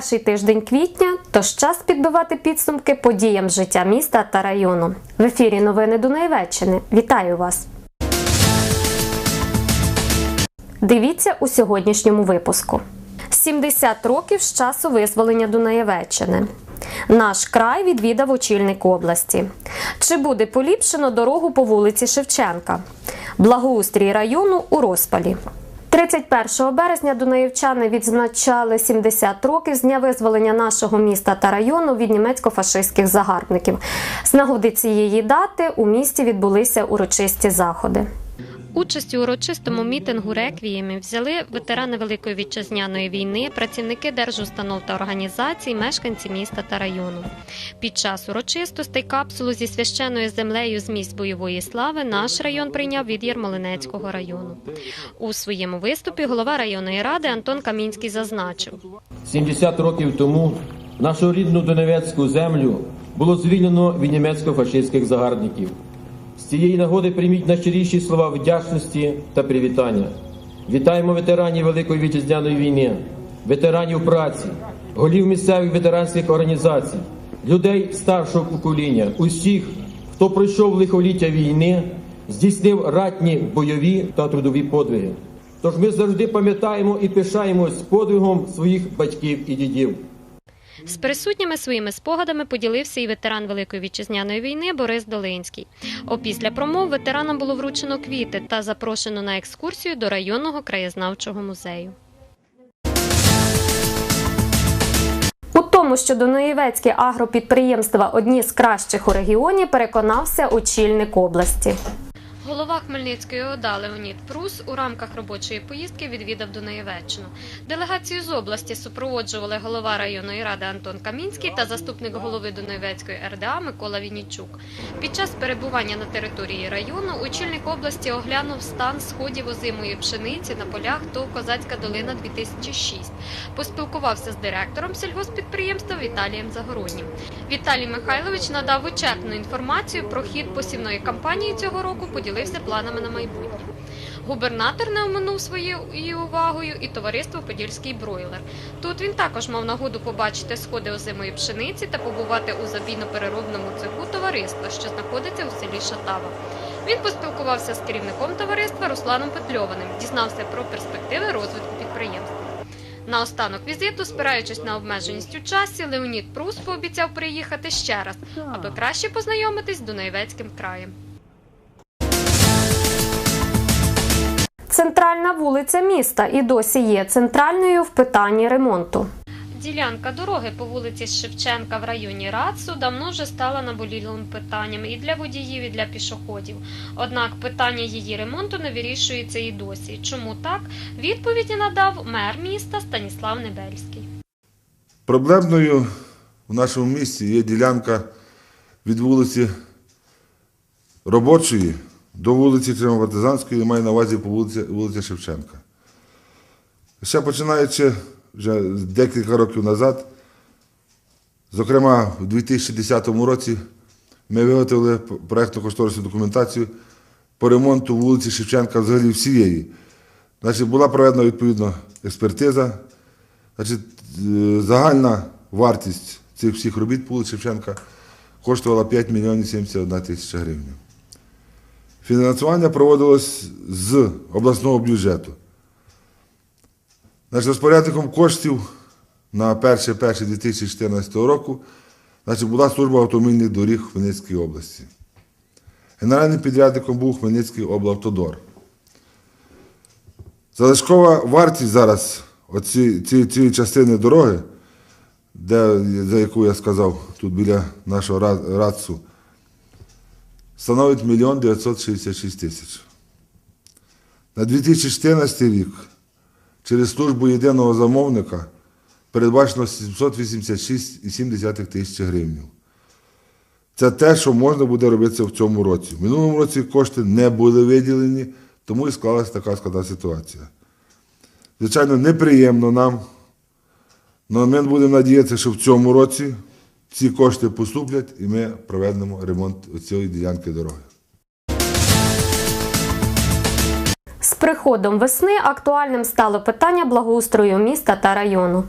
Перший тиждень квітня, тож час підбивати підсумки подіям життя міста та району. В ефірі новини Дунаєвеччини. Вітаю вас! Дивіться у сьогоднішньому випуску: 70 років з часу визволення Дунаєвеччини. Наш край відвідав очільник області. Чи буде поліпшено дорогу по вулиці Шевченка? Благоустрій району у розпалі. 31 березня дунаївчани відзначали 70 років з дня визволення нашого міста та району від німецько-фашистських загарбників. З нагоди цієї дати у місті відбулися урочисті заходи. Участь у урочистому мітингу реквіємі взяли ветерани Великої вітчизняної війни, працівники держустанов та організацій, мешканці міста та району. Під час урочистостей капсулу зі священною землею з місць бойової слави наш район прийняв від Єрмолинецького району. У своєму виступі голова районної ради Антон Камінський зазначив. 70 років тому нашу рідну Донецьку землю було звільнено від німецько-фашистських загарбників. З цієї нагоди прийміть найщиріші слова вдячності та привітання. Вітаємо ветеранів Великої вітчизняної війни, ветеранів праці, голів місцевих ветеранських організацій, людей старшого покоління, усіх, хто пройшов лихоліття війни, здійснив ратні бойові та трудові подвиги. Тож ми завжди пам'ятаємо і пишаємось подвигом своїх батьків і дідів. З присутніми своїми спогадами поділився і ветеран Великої вітчизняної війни Борис Долинський. Опісля промов ветеранам було вручено квіти та запрошено на екскурсію до районного краєзнавчого музею. У тому, що Доноєвецькі агропідприємства одні з кращих у регіоні, переконався очільник області. Голова Хмельницької ОДА Леонід Прус у рамках робочої поїздки відвідав Дунаєвеччину. Делегацію з області супроводжували голова районної ради Антон Камінський та заступник голови Дунаєвецької РДА Микола Віннічук. Під час перебування на території району очільник області оглянув стан сходів озимої пшениці на полях ТОВ Козацька долина 2006. Поспілкувався з директором сільгоспідприємства Віталієм Загороднім. Віталій Михайлович надав вичерпну інформацію про хід посівної кампанії цього року, поділився планами на майбутнє. Губернатор не оминув своєю увагою і товариство Подільський бройлер. Тут він також мав нагоду побачити сходи озимої пшениці та побувати у забійно-переробному цеху товариства, що знаходиться у селі Шатава. Він поспілкувався з керівником товариства Русланом Петльованим, дізнався про перспективи розвитку підприємства. Наостанок візиту, спираючись на обмеженість у часі, Леонід Прус пообіцяв приїхати ще раз, аби краще познайомитись з Дунаєвецьким краєм. Центральна вулиця міста і досі є центральною в питанні ремонту. Ділянка дороги по вулиці Шевченка в районі Рацу давно вже стала наболілим питанням і для водіїв, і для пішоходів. Однак питання її ремонту не вирішується і досі. Чому так? Відповіді надав мер міста Станіслав Небельський. Проблемною в нашому місті є ділянка від вулиці Робочої до вулиці Кримопартизанської, маю на увазі по вулиці, вулиці Шевченка. Ще починаючи вже декілька років назад, зокрема у 2010 році, ми виготовили проєктну кошторисну документацію по ремонту вулиці Шевченка взагалі всієї. Значить, була проведена відповідно експертиза. Значить, е, загальна вартість цих всіх робіт по вулиці Шевченка коштувала 5 мільйонів 71 тисяча гривень. Фінансування проводилось з обласного бюджету. Значить, розпорядником коштів на 1.1.2014 року значить, була служба автомобільних доріг в Хмельницькій області. Генеральним підрядником був Хмельницький облавтодор. Залишкова вартість зараз оці, ці, цієї частини дороги, де, за яку я сказав, тут біля нашого Ра- РАЦу, становить 1 966 тисяч. На 2014 рік через службу єдиного замовника передбачено 786,7 тисяч гривень. Це те, що можна буде робити в цьому році. В минулому році кошти не були виділені, тому і склалася така складна ситуація. Звичайно, неприємно нам, але ми будемо надіятися, що в цьому році ці кошти поступлять і ми проведемо ремонт цієї ділянки дороги. З приходом весни актуальним стало питання благоустрою міста та району.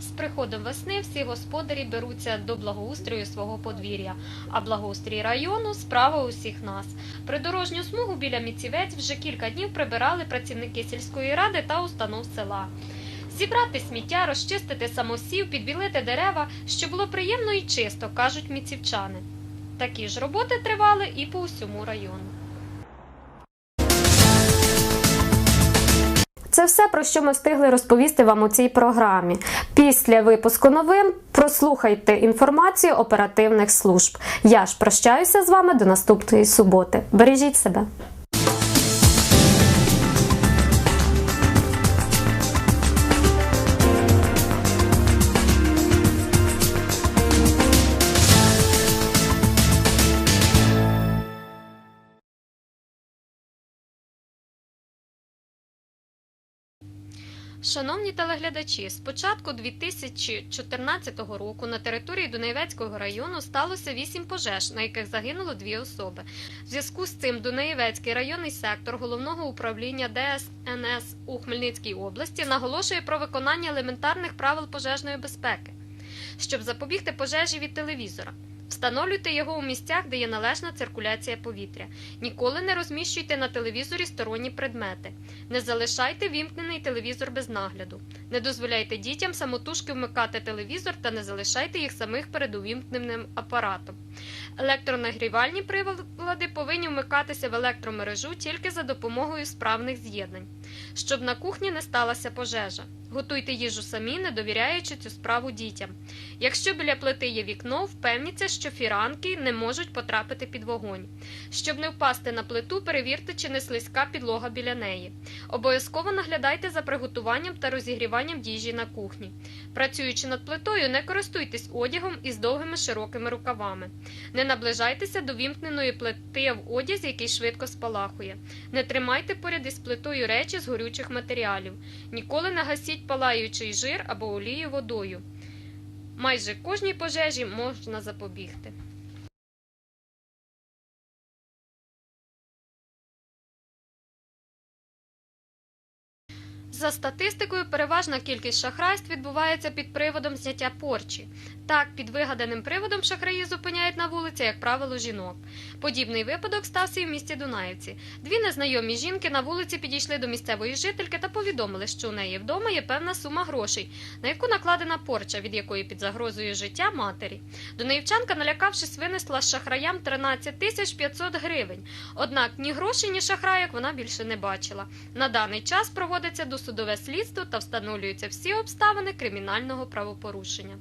З приходом весни всі господарі беруться до благоустрою свого подвір'я, а благоустрій району справа усіх нас. Придорожню смугу біля міцівець вже кілька днів прибирали працівники сільської ради та установ села. Зібрати сміття, розчистити самосів, підбілити дерева, щоб було приємно і чисто, кажуть міцівчани. Такі ж роботи тривали і по усьому району. Це все, про що ми встигли розповісти вам у цій програмі. Після випуску новин прослухайте інформацію оперативних служб. Я ж прощаюся з вами до наступної суботи. Бережіть себе. Шановні телеглядачі, з початку 2014 року на території Дунаєвецького району сталося 8 пожеж, на яких загинуло дві особи. В зв'язку з цим Дунаєвецький районний сектор головного управління ДСНС у Хмельницькій області наголошує про виконання елементарних правил пожежної безпеки, щоб запобігти пожежі від телевізора. Встановлюйте його у місцях, де є належна циркуляція повітря. Ніколи не розміщуйте на телевізорі сторонні предмети. Не залишайте вімкнений телевізор без нагляду. Не дозволяйте дітям самотужки вмикати телевізор та не залишайте їх самих перед увімкненим апаратом. Електронагрівальні прилади повинні вмикатися в електромережу тільки за допомогою справних з'єднань, щоб на кухні не сталася пожежа. Готуйте їжу самі, не довіряючи цю справу дітям. Якщо біля плити є вікно, впевніться, що фіранки не можуть потрапити під вогонь. Щоб не впасти на плиту, перевірте, чи не слизька підлога біля неї. Обов'язково наглядайте за приготуванням та розігріванням їжі на кухні. Працюючи над плитою, не користуйтесь одягом із довгими широкими рукавами. Не наближайтеся до вімкненої плити в одязі, який швидко спалахує. Не тримайте поряд із плитою речі з горючих матеріалів. Ніколи не гасіть палаючий жир або олію водою. Майже кожній пожежі можна запобігти. За статистикою, переважна кількість шахрайств відбувається під приводом зняття порчі. Так, під вигаданим приводом шахраї зупиняють на вулиці, як правило, жінок. Подібний випадок стався і в місті Дунаївці. Дві незнайомі жінки на вулиці підійшли до місцевої жительки та повідомили, що у неї вдома є певна сума грошей, на яку накладена порча, від якої під загрозою життя матері. Дунаївчанка, налякавшись, винесла шахраям 13 тисяч 500 гривень. Однак ні грошей, ні шахраєк вона більше не бачила. На даний час проводиться досудове слідство та встановлюються всі обставини кримінального правопорушення.